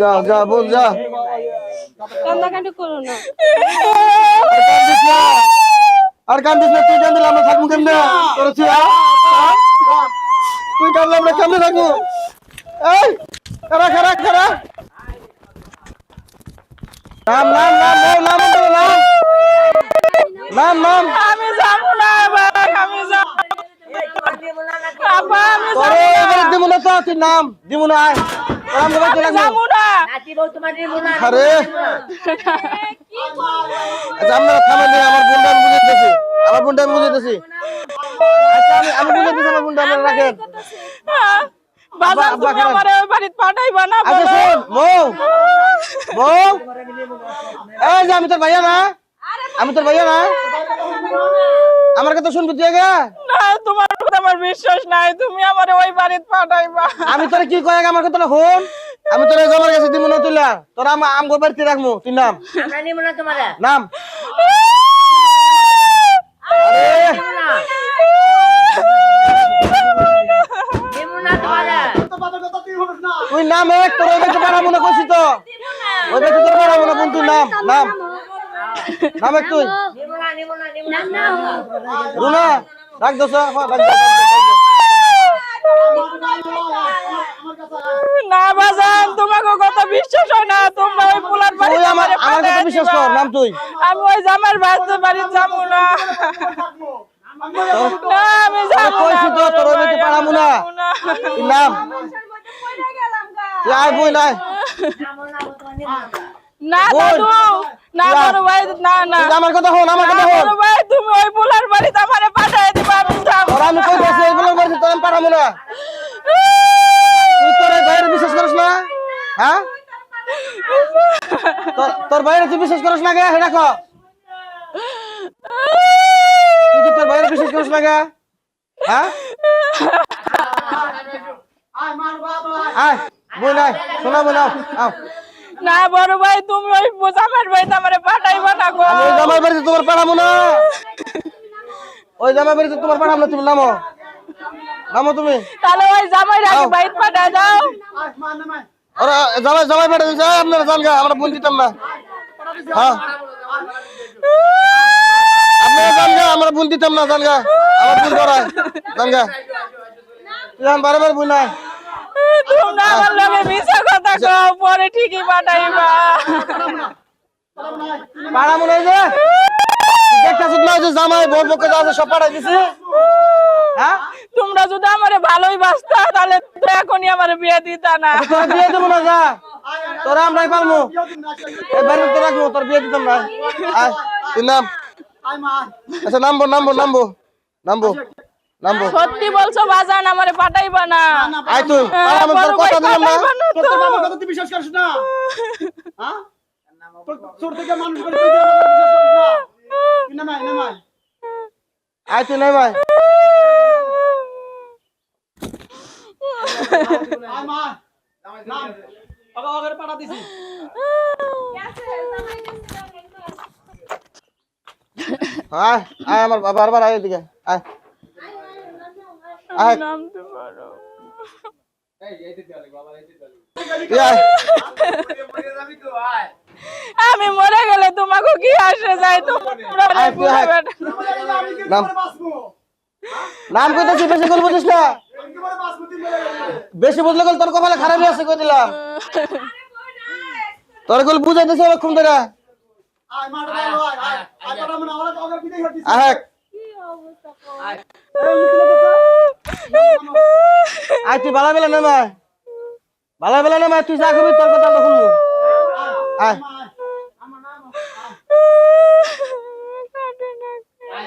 যা যা বোন যা কান্দাকাটি করো না। আর কান্দিস না আর কান্দিস না তুই কান্দিলে আমরা থাকব কেমনে? তুই আ? আ? তুই কান্দলে আমরা কেমনে থাকব? এই খারা খারা খারা নাম নাম নাম নাম নাম নাম। নাম নাম। আমি যাব না এবার আমি যাব। আপা আমি তোরে এবারে দিমু না তো তুই নাম দিমু না আয়। আরে। আচ্ছা আপনারা থামেন নি, আমার বোনটা আমি বুঝাইতেছি। আমার বোনটা আমি বুঝাইতেছি। আচ্ছা আমি আমি বুঝাইতেছি আমার বোনটা আপনারা রাখেন। বাজার তুমি আমার বাড়িতে পাঠাইবা না আচ্ছা শোন বউ। বউ। এই যে আমি তোর ভাইয়া না। আমি তোর ভাইয়া না। আমার কথা শুনবি তুই আগে? না আমার বিশ্বাস নাই তুমি আমার ওই বাড়িতে পাঠাইবা। আমি তোর কি কয়ে আমার কথা হন আমি তোর জমার কাছে দিব না তুইলা। তোর আমি আম গোর বাড়িতে রাখব তুই নাম। আমরা নিব না তোমার। নাম। আরে! নিব না তোমার। তুই নাম এক তোর ওই ব্যক্তি পাঠাবো না কইছি তো। ওই ব্যক্তি তোর পাঠাবো না বোন তুই নাম। নাম। নাম এক তুই। নিব না নিব না নিব না। রুনা। রাখ দোস। না বাজান তোমাকে কথা বিশ্বাস হয় না। তোমরা ওই পোলার বাড়িতে আমার আমারে কথা বিশ্বাস কর নাম তুই। আমি ওই জামার বাড়িতে বাড়ি যাব না। না আমি যাব কইছি তো তোর পাঠাবো না। নাম। আয় বই নাই না। দাদু না বড় ভাই না না। আমার কথা হন আমার কথা হন বড় ভাই তুমি ওই পোলার বাড়িতে আমারে পাঠায় তোর আমি কই বসে? এগুলো তোর আমি পাঠাবো না। তুই তোর এই বাইরে বিশ্বাস করিস না? হ্যাঁ? তোর তোর বাইরে তুই বিশ্বাস করিস না গে কো? তুই তোর বাইরে বিশ্বাস করিস না গে? হ্যাঁ? আয় শোনা আও না বড় ভাই তুমি ওই জামার বাড়িতে আমারে পাঠাইবা না গো। আমি জামাই বাড়িতে তোমার পাঠাবো না। ওই জামাই বাড়িতে তোমার পাঠাবো না তুমি নামো। নামো তুমি। তাহলে ওই জামাই আগে আও। বাইরে পাঠায় দাও। ওরা জামাই জামাই পাঠিয়ে দিচ্ছে আপনারা জান গা আমরা বোন দিতাম না। হ্যাঁ। আপনারা জান গা আমরা বোন দিতাম না জান গা। আমার বোন করায় জান গা। এখন বারে বারে বোন নাই তোমরা আমার লগে মিছা কথা কও পরে ঠিকই পাঠাইবা। পাড়া মনে হয় যে দেখতেছ না যে জামাই বউ পক্ষে যা আছে সব পাঠাই দিছি? হ্যাঁ? তোমরা যদি আমারে ভালোই বাসতা তাহলে তো এখনই আমারে বিয়ে দিতা না। তোরা বিয়ে দেবো না যা। তোরা আমরাই পারব এই বাড়িতে তো রাখব তোর বিয়ে দিতাম না। আয় তুই নাম। আচ্ছা নামবো নামবো নামবো। নামবো নামবো। সত্যি বলছো বাজান আমারে পাঠাইবা না। আয় তুই আমি তোর কথা দিলাম না। তোর তো। তো বাবার কথা তুই বিশ্বাস করিস না। হ্যাঁ? তোর থেকে মানুষ করে তুই বিশ্বাস করিস না। নামাই নামাই আইতে নামাই আয় মা নাম বাবা ওকে পাঠা দিছি আমি মরে গেলে তোমাকে কি আসে যায় নাম নাম কইতেছি বেশি কল বুঝিস না বেশি বুঝলে গেল তোর কপালে খারাপই আছে কই দিলা তোর গল বুঝাইতেছি অনেকক্ষণ ধরে আহেক আই তুই বালা বেলা নামা বালা বেলা নামা তুই যা করবি তোর কথা শুনব Ah,